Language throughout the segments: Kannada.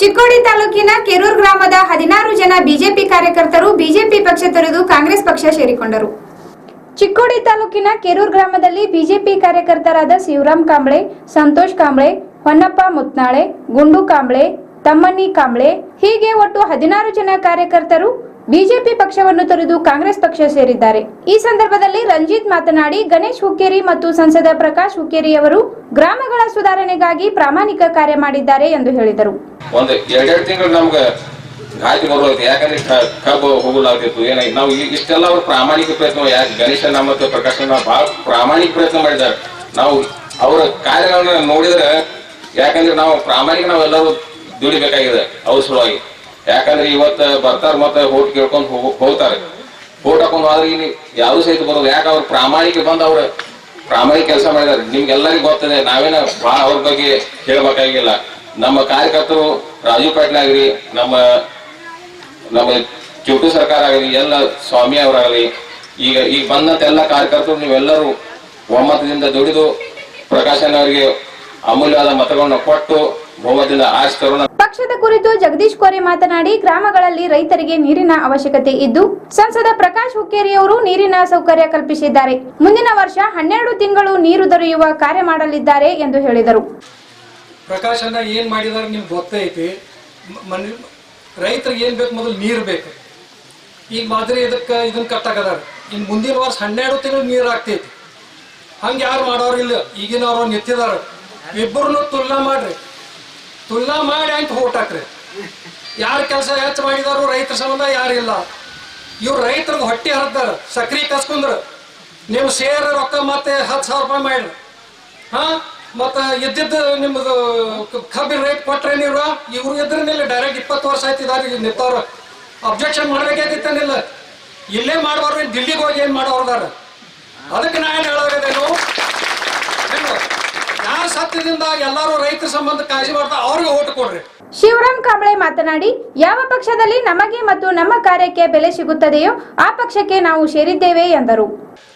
ಚಿಕ್ಕೋಡಿ ತಾಲೂಕಿನ ಕೆರೂರ್ ಗ್ರಾಮದ ಹದಿನಾರು ಜನ ಬಿಜೆಪಿ ಕಾರ್ಯಕರ್ತರು ಬಿಜೆಪಿ ಪಕ್ಷ ತೊರೆದು ಕಾಂಗ್ರೆಸ್ ಪಕ್ಷ ಸೇರಿಕೊಂಡರು. ಚಿಕ್ಕೋಡಿ ತಾಲೂಕಿನ ಕೆರೂರ್ ಗ್ರಾಮದಲ್ಲಿ ಬಿಜೆಪಿ ಕಾರ್ಯಕರ್ತರಾದ ಶಿವರಾಮ್ ಕಾಂಬ್ಳೆ, ಸಂತೋಷ್ ಕಾಂಬ್ಳೆ, ಹೊನ್ನಪ್ಪ ಮುತ್ನಾಳೆ, ಗುಂಡು ಕಾಂಬ್ಳೆ ತಮ್ಮನಿ ಕಾಂಬ್ಳೆ ಹೀಗೆ ಒಟ್ಟು ಹದಿನಾರು ಜನ ಕಾರ್ಯಕರ್ತರು ಬಿಜೆಪಿ ಪಕ್ಷವನ್ನು ತೊರೆದು ಕಾಂಗ್ರೆಸ್ ಪಕ್ಷ ಸೇರಿದ್ದಾರೆ. ಈ ಸಂದರ್ಭದಲ್ಲಿ ರಂಜಿತ್ ಮಾತನಾಡಿ, ಗಣೇಶ್ ಹುಕ್ಕೇರಿ ಮತ್ತು ಸಂಸದ ಪ್ರಕಾಶ್ ಹುಕ್ಕೇರಿ ಅವರು ಗ್ರಾಮಗಳ ಸುಧಾರಣೆಗಾಗಿ ಪ್ರಾಮಾಣಿಕ ಕಾರ್ಯ ಮಾಡಿದ್ದಾರೆ ಎಂದು ಹೇಳಿದರು. ಒಂದು, ಎರಡೆರಡು ತಿಂಗಳು ನಮ್ಗೆ ಯಾಕಂದ್ರೆ ಕಬ್ಬು ಹೋಗಲಾಗ್ತಿತ್ತು ಏನಾಯ್ತು ನಾವು ಇಷ್ಟೆಲ್ಲ ಅವ್ರ ಪ್ರಾಮಾಣಿಕ ಪ್ರಯತ್ನ ಯಾಕೆ ಗಣೇಶ ಮತ್ತು ಪ್ರಕಾಶ್ ಬಹಳ ಪ್ರಾಮಾಣಿಕ ಪ್ರಯತ್ನ ಮಾಡಿದ್ದಾರೆ. ನಾವು ಅವರ ಕಾರ್ಯಗಳನ್ನ ನೋಡಿದ್ರೆ, ಯಾಕಂದ್ರೆ ನಾವು ಪ್ರಾಮಾಣಿಕ ನಾವೆಲ್ಲರೂ ದುಡಿಬೇಕಾಗಿದೆ ಅವಸರವಾಗಿ ಯಾಕಂದ್ರೆ ಇವತ್ತು ಬರ್ತಾರೆ ಮತ್ತೆ ಹೋಟ್ ಕೇಳ್ಕೊಂಡು ಹೋಗ್- ಹೋಗ್ತಾರೆ. ಹೋಟ್ ಹಾಕೊಂಡು ಹೋದ್ರೆ ಇಲ್ಲಿ ಯಾವ್ದು ಸಹಿತ ಬರೋದು? ಯಾಕೆ ಅವ್ರು ಪ್ರಾಮಾಣಿಕ ಬಂದು ಅವ್ರ ಪ್ರಾಮಾಣಿಕ ಕೆಲಸ ಮಾಡಿದ್ದಾರೆ? ನಿಮ್ಗೆಲ್ಲರಿಗೂ ಗೊತ್ತಿದೆ, ನಾವೇನ ಬಹಳ ಅವ್ರ ಬಗ್ಗೆ ಹೇಳ್ಬೇಕಾಗಿಲ್ಲ. ನಮ್ಮ ಕಾರ್ಯಕರ್ತರು ರಾಜೀವ್ ಪಾಟೀಲ್ ಆಗ್ರಿ ನಮ್ಮ ನಮ್ಮ ಚುಟು ಸರ್ಕಾರ ಆಗಲಿ, ಎಲ್ಲ ಸ್ವಾಮಿ ಅವರಾಗಲಿ, ಈಗ ಈಗ ಬಂದಂತ ಎಲ್ಲ ಕಾರ್ಯಕರ್ತರು ನೀವೆಲ್ಲರೂ ಒಮ್ಮತದಿಂದ ದುಡಿದು ಪ್ರಕಾಶನ್ ಅವರಿಗೆ ಅಮೂಲ್ಯವಾದ ಮತಗಳನ್ನ ಕೊಟ್ಟು ಪಕ್ಷದ ಕುರಿತು ಜಗದೀಶ್ ಕೋರೆ ಮಾತನಾಡಿ ಗ್ರಾಮಗಳಲ್ಲಿ ರೈತರಿಗೆ ನೀರಿನ ಅವಶ್ಯಕತೆ ಇದ್ದು ಸಂಸದ ಪ್ರಕಾಶ್ ಹುಕ್ಕೇರಿ ಅವರು ನೀರಿನ ಸೌಕರ್ಯ ಕಲ್ಪಿಸಿದ್ದಾರೆ. ಮುಂದಿನ ವರ್ಷ ಹನ್ನೆರಡು ತಿಂಗಳು ನೀರು ದೊರೆಯುವ ಕಾರ್ಯ ಮಾಡಲಿದ್ದಾರೆ ಎಂದು ಹೇಳಿದರು. ಪ್ರಕಾಶ್ ಅಣ್ಣ ಏನ್ ಮಾಡಿದಾರೆ ನಿಮ್ಗೆ ಗೊತ್ತೈತಿ. ರೈತರಿಗೆ ಏನ್ ಬೇಕು ಮೊದಲು ನೀರು ಬೇಕು. ಈಗ ಮಾದರಿ ಇದಕ್ಕೆ ಇದನ್ನ ಕಟ್ಟಾಕದಾರ ಇನ್ ಮುಂದಿನ ವರ್ಷ ಹನ್ನೆರಡು ತಿಂಗಳು ನೀರು ಆಗ್ತೈತಿ. ಹಂಗ ಯಾರು ಮಾಡೋರು ಇಲ್ಲ. ಈಗಿನವ್ರು ನಿಂತಿದಾರ ಇಬ್ಬರನ್ನು ತುಲನಾ ಮಾಡ್ರಿ. ತುಲನಾ ಮಾಡಿ ಅಂತ ಹಾಕ್ರಿ ಯಾರು ಕೆಲಸ ಹೆಚ್ಚು ಮಾಡಿದಾರು ರೈತರ ಸಂಬಂಧ ಯಾರಿಲ್ಲ ಇವ್ರು ರೈತರದ್ದು ಹೊಟ್ಟೆ ಹರಿದಾರ ಸಕ್ರಿ ಕಸ್ಕೊಂಡ್ರ. ನೀವು ಸೇರ ರೊಕ್ಕ ಮತ್ತೆ ಹತ್ತು ಸಾವಿರ ರೂಪಾಯಿ ಮಾಡ್ರಿ ಹಾ? ಮತ್ತ ಇದ್ದಿದ್ದು ನಿಮ್ದು ಕಬ್ಬಿನ ರೇಟ್ ಕೊಟ್ರೆ ನೀವು ಇವ್ರು ಇದ್ರ ಮೇಲೆ ಡೈರೆಕ್ಟ್ ಇಪ್ಪತ್ತು ವರ್ಷ ಆಯ್ತಿದಾರ ನಿಂತವ್ರು. ಅಬ್ಜೆಕ್ಷನ್ ಮಾಡ್ಬೇಕಾಗಿತ್ತನಿಲ್ಲ ಇಲ್ಲೇ ಮಾಡೋರು ದಿಲ್ಲಿಗೆ ಹೋಗಿ ಏನು ಮಾಡೋರ್ದಾರ ಅದಕ್ಕೆ ನಾನು ಹೇಳೋದೇನು ಸತ್ಯದಿಂದ ಎಲ್ಲರೂ ರೈತರ ಸಂಬಂಧ ಕಾಳಜಿ ಮಾಡ್ತಾ ಅವ್ರಿಗೆ ಓಟ್ ಕೊಡ್ರಿ. ಶಿವರಾಮ್ ಕಾಂಬಳೆ ಮಾತನಾಡಿ ಯಾವ ಪಕ್ಷದಲ್ಲಿ ನಮಗೆ ಮತ್ತು ನಮ್ಮ ಕಾರ್ಯಕ್ಕೆ ಬೆಲೆ ಸಿಗುತ್ತದೆಯೋ ಆ ಪಕ್ಷಕ್ಕೆ ನಾವು ಸೇರಿದ್ದೇವೆ ಎಂದರು.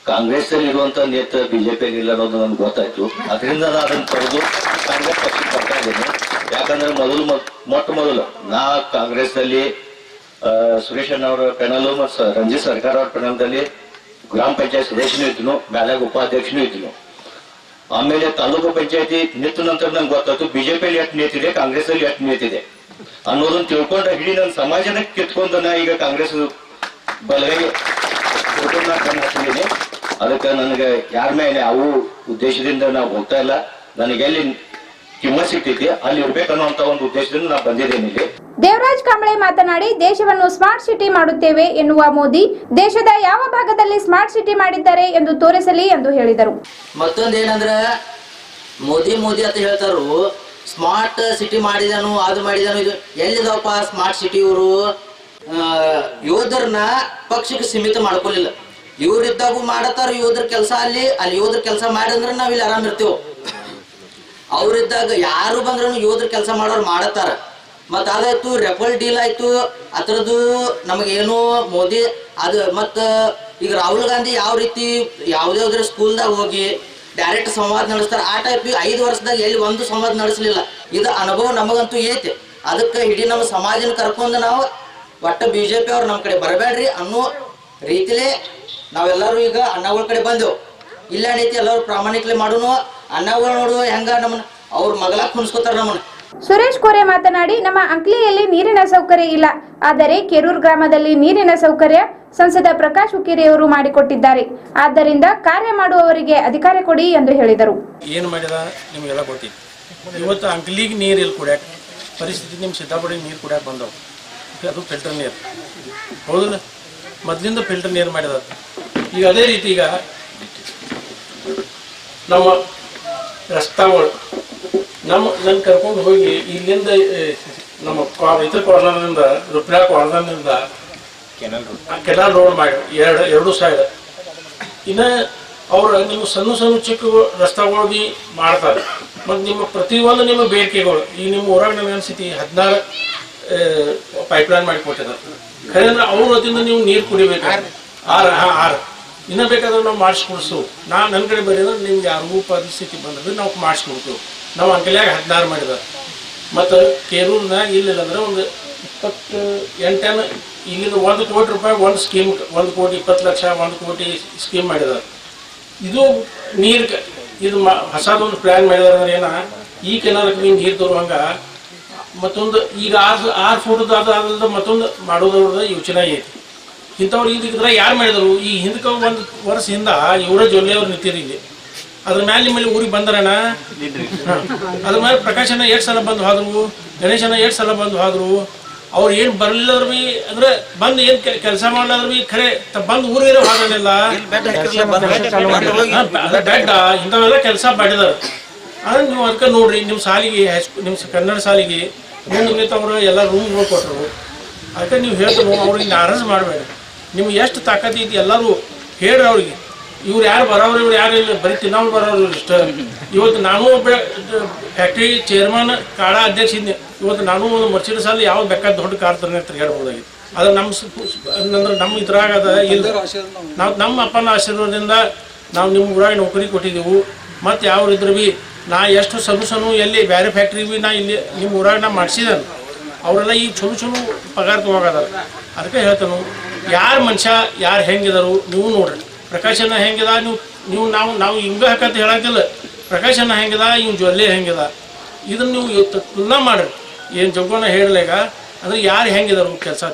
ಕಾಂಗ್ರೆಸ್ ಅಲ್ಲಿ ಇರುವಂತ ನೇತ ಬಿಜೆಪಿ ಇಲ್ಲ ಅನ್ನೋದು ನನ್ಗೆ ಗೊತ್ತಾಯ್ತು. ಅದರಿಂದ ನಾನು ಅದನ್ನ ಪಡೆದು ಕಾಂಗ್ರೆಸ್ ಪಕ್ಷಕ್ಕೆ ಬರ್ತಾ ಇದ್ದೇನೆ. ಯಾಕಂದ್ರೆ ಮೊದಲು ಮೊದ್- ಮೊಟ್ಟ ಮೊದಲು ನಾ ಕಾಂಗ್ರೆಸ್ನಲ್ಲಿ ಆ, ಸುರೇಶ್ ಅಣ್ಣ ಅವರ ಪೆನಲ್ ಮತ್ತು ರಂಜಿತ್ ಸರ್ಕಾರ ಅವರ ಪೆನಲ್ದಲ್ಲಿ ಗ್ರಾಮ ಪಂಚಾಯತ್ ಸದಸ್ಯನೂ ಇದ್ನು ಬ್ಯಾಲಾಗ ಉಪಾಧ್ಯಕ್ಷನೂ ಇದ್ದನು. ಆಮೇಲೆ ತಾಲೂಕು ಪಂಚಾಯತಿ ನಿಂತ ನಂತರ ನಂಗೆ ಗೊತ್ತಾಯ್ತು, ಬಿಜೆಪಿಯಲ್ಲಿ ಎಷ್ಟು ನಿಂತಿದೆ ಕಾಂಗ್ರೆಸ್ ಅಲ್ಲಿ ಎಷ್ಟು ನಿಂತಿದೆ ಅನ್ನೋದನ್ನ ತಿಳ್ಕೊಂಡ್ರೆ ಇಡೀ ನನ್ನ ಸಮಾಜನ ಕಿತ್ಕೊಂಡು ನಾ ಈಗ ಕಾಂಗ್ರೆಸ್ ಬಲಗೈ ತಿಳ್ಕೊಂಡು ಅದಕ್ಕೆ ನನಗೆ ಯಾರ ಮೇಲೆ ಅವು ಉದ್ದೇಶದಿಂದ ನಾವು ಹೋಗ್ತಾ ಇಲ್ಲ. ನನಗೆ ಎಲ್ಲಿ ಕಿಮ್ಮತ್ ಸಿಗ್ತೈತಿ ಅಲ್ಲಿ ಇರ್ಬೇಕನ್ನುವಂತ ಒಂದು ಉದ್ದೇಶದಿಂದ ನಾ ಬಂದಿದ್ದೇನೆ ಇಲ್ಲಿ. ದೇವರಾಜ್ ಕಾಂಬಳೆ ಮಾತನಾಡಿ ದೇಶವನ್ನು ಸ್ಮಾರ್ಟ್ ಸಿಟಿ ಮಾಡುತ್ತೇವೆ ಎನ್ನುವ ಮೋದಿ ದೇಶದ ಯಾವ ಭಾಗದಲ್ಲಿ ಸ್ಮಾರ್ಟ್ ಸಿಟಿ ಮಾಡಿದ್ದಾರೆ ಎಂದು ತೋರಿಸಲಿ ಎಂದು ಹೇಳಿದರು. ಮತ್ತೊಂದೇನಂದ್ರೆ ಏನಂದ್ರ ಮೋದಿ ಮೋದಿ ಅಂತ ಹೇಳ್ತಾರು ಸ್ಮಾರ್ಟ್ ಸಿಟಿ ಮಾಡಿದನು ಅದು ಮಾಡಿದನು ಇದು ಎಲ್ಲಿದಾವಪ್ಪ ಸ್ಮಾರ್ಟ್ ಸಿಟಿ ಇವರು? ಯೋಧರನ್ನ ಪಕ್ಷಕ್ಕೆ ಸೀಮಿತ ಮಾಡ್ಕೊಲಿಲ್ಲ ಇವ್ರಿದ್ದಾಗೂ ಮಾಡತ್ತಾರ ಯೋಧರ ಕೆಲಸ ಅಲ್ಲಿ ಅಲ್ಲಿ ಯೋಧರ ಕೆಲಸ ಮಾಡಿದ್ರೆ ನಾವಿಲ್ಲಿ ಇಲ್ಲಿ ಆರಾಮ್ ಇರ್ತೀವಿ ಅವ್ರಿದ್ದಾಗ ಯಾರು ಬಂದ್ರೂ ಯೋಧರ ಕೆಲಸ ಮಾಡೋರು ಮಾಡತ್ತಾರ. ಮತ್ತು ಅದಾಯ್ತು, ರೆಫಲ್ ಡೀಲ್ ಆಯಿತು. ಅದರದ್ದು ನಮಗೇನು ಮೋದಿ, ಅದು ಮತ್ತು ಈಗ ರಾಹುಲ್ ಗಾಂಧಿ ಯಾವ ರೀತಿ ಯಾವುದೇ ಸ್ಕೂಲ್ದಾಗ ಹೋಗಿ ಡೈರೆಕ್ಟ್ ಸಂವಾದ ನಡೆಸ್ತಾರೆ, ಆ ಟೈಪ್ ಐದು ವರ್ಷದಾಗ ಎಲ್ಲಿ ಒಂದು ಸಂವಾದ ನಡೆಸಲಿಲ್ಲ. ಇದು ಅನುಭವ ನಮಗಂತೂ ಐತೆ. ಅದಕ್ಕೆ ಇಡೀ ನಮ್ಮ ಸಮಾಜನ ಕರ್ಕೊಂಡು ನಾವು ಒಟ್ಟು ಬಿ ಜೆ ಪಿ ಅವ್ರು ನಮ್ಮ ಕಡೆ ಬರಬೇಡ್ರಿ ಅನ್ನೋ ರೀತಿಲೇ ನಾವೆಲ್ಲರೂ ಈಗ ಅಣ್ಣಗಳ ಕಡೆ ಬಂದೆವು. ಇಲ್ಲ ನೀತಿ ಎಲ್ಲರೂ ಪ್ರಾಮಾಣಿಕಲಿ ಮಾಡೋನು. ಅಣ್ಣಗಳು ನೋಡು ಹೆಂಗ ನಮ್ಮನ್ನ ಅವ್ರ ಮಗಲ ಕುಣಿಸ್ಕೊತಾರ ನಮ್ಮನ್ನ. ಸುರೇಶ್ ಕೋರೆ ಮಾತನಾಡಿ ನಮ್ಮ ಅಂಕ್ಲಿಯಲ್ಲಿ ನೀರಿನ ಸೌಕರ್ಯ ಇಲ್ಲ. ಆದರೆ ಕೆರೂರ್ ಗ್ರಾಮದಲ್ಲಿ ನೀರಿನ ಸೌಕರ್ಯ ಸಂಸದ ಪ್ರಕಾಶ್ ಹುಕ್ಕೇರಿಯವರು ಮಾಡಿಕೊಟ್ಟಿದ್ದಾರೆ. ಆದ್ದರಿಂದ ಕಾರ್ಯ ಮಾಡುವವರಿಗೆ ಅಧಿಕಾರ ಕೊಡಿ ಎಂದು ಹೇಳಿದರು. ಏನು ಮಾಡಿದ? ನಿಮಗೆಲ್ಲ ಗೊತ್ತಿದೆ ಇವತ್ತು ಅಂಕ್ಲಿಗೆ ನೀರು ಇಲ್ಲಿ ಕುಡಿಯಕ್ ಪರಿಸ್ಥಿತಿ ನಿಮ್ಮ ಸಿದ್ದಾಪುಡಿಗೆ ನೀರು ಕುಡಿಯಕ್ ಬಂದವು. ಅದು ಫಿಲ್ಟರ್ ನೀರು. ಹೌದಲ್ಲ ಮೊದಲಿಂದ ಫಿಲ್ಟರ್ ನೀರು ಮಾಡಿದ ಈಗ ಅದೇ ರೀತಿ ಈಗ ನಮ್ಮ ರಸ್ತಾಗಳು ನಮ್ಮ ನನ್ನ ಕರ್ಕೊಂಡು ಹೋಗಿ ಇಲ್ಲಿಂದ ನಮ್ಮ ರೈತರ ಇದ್ರ ಕಾರ್ನರ್ನಿಂದ ರುಪ್ರಾ ಕಾರ್ನರ್ನಿಂದ ಕೆನಾಲ್ ರೋಡ್ ಮಾಡಿ ಎರಡು ಎರಡು ಸಾವಿರ ಇನ್ನು ಅವ್ರ ನೀವು ಸಣ್ಣ ಸಣ್ಣ ಚಿಕ್ಕ ರಸ್ತೆಗಳು ಬಿ ಮಾಡ್ತಾರೆ. ಮತ್ತು ನಿಮ್ಮ ಪ್ರತಿಯೊಂದು ನಿಮ್ಮ ಬೇಡಿಕೆಗಳು. ಈ ನಿಮ್ಮ ಊರಾಗ ನಮ್ಗೆ ಅನಿಸ್ತಿ ಹದಿನಾರು ಪೈಪ್ಲೈನ್ ಮಾಡಿ ಕೊಟ್ಟಿದ್ದಾರೆ ಖರೆ ಅಂದ್ರೆ ಅವ್ರ ವತಿಯಿಂದ ನೀವು ನೀರು ಕುಡಿಬೇಕು ಆರು ಹಾಂ ಆರು. ಇನ್ನ ಬೇಕಾದ್ರೆ ನಾವು ಮಾಡಿಸ್ಕೊಡ್ಸು. ನಾ ನನ್ನ ಕಡೆ ಬರೀದ್ರೆ ನಿಮ್ಗೆ ಯಾರಿಗೂ ಪರಿಸ್ಥಿತಿ ಬಂದ್ರೆ ನಾವು ಮಾಡಿಸ್ಕೊಡ್ತೀವಿ. ನಾವು ಅಂಕಲ್ಯಾಗ ಹದಿನಾರು ಮಾಡಿದ ಮತ್ತು ಕೇರೂರ್ನಾಗ ಇಲ್ಲಿಲ್ಲ ಅಂದ್ರೆ ಒಂದು ಇಪ್ಪತ್ತು ಎಂಟನ ಇಲ್ಲಿಂದ ಒಂದು ಕೋಟಿ ರೂಪಾಯಿ ಒಂದು ಸ್ಕೀಮ್ ಒಂದು ಕೋಟಿ ಇಪ್ಪತ್ತು ಲಕ್ಷ, ಒಂದು ಕೋಟಿ ಸ್ಕೀಮ್ ಮಾಡಿದಾರೆ. ಇದು ನೀರು ಇದು ಮ ಹೊಸದೊಂದು ಪ್ಲ್ಯಾನ್ ಮಾಡಿದಾರೆ ಅಂದ್ರೆ ಏನ? ಈ ಕೆನಾಲಕ್ಕೆ ನೀವು ನೀರು ತರುವಂಗ, ಮತ್ತೊಂದು ಈಗ ಆರು ಆರು ಫೋಟೋದ ಅದ ಮತ್ತೊಂದು ಮಾಡೋದ್ರ ಯೋಚನೆ ಐತಿ. ಇಂಥವ್ರು ಇದ್ರ ಯಾರು ಮಾಡಿದ್ರು? ಈ ಹಿಂದಕ್ಕೆ ಒಂದು ವರ್ಷ ಹಿಂದ ಇವರ ಜೊಲ್ಲೆ ಅವ್ರು ನಿಂತಿರಿ ಇಲ್ಲಿ. ಅದ್ರ ಮ್ಯಾಲೆ ನಿಮ್ಮಲ್ಲಿ ಊರಿಗೆ ಬಂದರಣ ಅದ್ರ ಮೇಲೆ ಪ್ರಕಾಶನ ಎಷ್ಟು ಸಲ ಬಂದು ಹೋದ್ರು ಗಣೇಶನ ಎಷ್ಟು ಸಲ ಬಂದು ಹೋದ್ರು. ಅವ್ರು ಏನು ಬರಲಿಲ್ಲದ್ರು ಬಿ ಅಂದ್ರೆ ಬಂದು ಏನು ಕೆಲಸ ಮಾಡ್ಲಾದ್ರು ಬಿ ಖರೆ ಬಂದು ಊರಿಗೆ ಹೋಗಲಿಲ್ಲ ಬೆಡ್ಡ ಇಂಥವೆಲ್ಲ ಕೆಲಸ ಮಾಡಿದಾರೆ. ಅಂದ್ರೆ ನೀವು ಅದಕ್ಕೆ ನೋಡ್ರಿ ನಿಮ್ಮ ಸಾಲಿಗೆ ನಿಮ್ಮ ಕನ್ನಡ ಸಾಲಿಗೆ, ಮುಂದೆ ಅವರು ಎಲ್ಲ ರೂಮ್ಗಳು ಕೊಟ್ಟರು ಅದಕ್ಕೆ ನೀವು ಹೇಳ್ತಾರೆ ಅವ್ರಿಗೆ ನಾರಾಜ್ ಮಾಡಬೇಡಿ ನಿಮ್ಗೆ ಎಷ್ಟು ತಾಕತ್ತು ಐತಿ ಎಲ್ಲರೂ ಹೇಳ್ರಿ ಅವ್ರಿಗೆ. ಇವ್ರು ಯಾರು ಬರೋರು ಇವ್ರು ಯಾರು ಇಲ್ಲ ಬರೀ ತಿನ್ನೋರು ಬರೋರು ಇಷ್ಟ. ಇವತ್ತು ನಾನು ಒಬ್ಬ ಫ್ಯಾಕ್ಟ್ರಿ ಚೇರ್ಮನ್ ಕಾಡ ಅಧ್ಯಕ್ಷ ಇದ್ದೆ. ಇವತ್ತು ನಾನು ಒಂದು ಮರ್ಸಿಡಿಸ್ ಅಲ್ಲಿ ಯಾವ ಬೇಕಾದ ದೊಡ್ಡ ಕಾರ್ ತರನೇ ಅಂತ ಹೇಳ್ಬೋದಾಗಿತ್ತು. ಅದು ನಮ್ಮ ಅಂದ್ರೆ ನಮ್ಮ ಇದ್ರಾಗ ಅದ ಇಲ್ಲ. ನಾವು. ನಮ್ಮ ಅಪ್ಪನ ಆಶೀರ್ವಾದದಿಂದ ನಾವು ನಿಮ್ಮ ಊರಾಗ ನೌಕರಿ ಕೊಟ್ಟಿದ್ದೆವು ಮತ್ತು ಯಾವ ಇದ್ರು ಬಿ ನಾ ಎಷ್ಟು ಸಣ್ಣ ಸಣ್ಣ ಎಲ್ಲಿ ಬೇರೆ ಫ್ಯಾಕ್ಟ್ರಿ ಬಿ ನಾ ಇಲ್ಲಿ ನಿಮ್ಮ ಊರಾಗ ನಾ ಮಾಡಿಸಿದನು. ಅವರೆಲ್ಲ ಈಗ ಚಲೋ ಚಲೋ ಪಗಾರ ತೊಗೊಳದಾರ ಅದಕ್ಕೆ ಹೇಳ್ತಾನು. ಯಾರು ಮನುಷ್ಯ, ಯಾರು ಹೆಂಗಿದಾರು, ನೀವು ನೋಡ್ರಿ. ಪ್ರಕಾಶನ ಹೆಂಗಿದ, ನೀವು ನೀವು, ನಾವು ನಾವು ಹಿಂಗ ಹಾಕಂತ ಹೇಳಕಿಲ್ಲ ಪ್ರಕಾಶನ ಹೆಂಗಿದ ಇವ್ ಜೊಲ್ಲೆ ಹೆಂಗಿದ. ಇದನ್ನ ನೀವು ತುಲನಾ ಮಾಡ್ರಿ. ಏನು ಜಗ್ಗೋಣ ಹೇಳಲೇಗ ಅಂದ್ರೆ ಯಾರು ಹೆಂಗಿದಾರು ಕೆಲಸ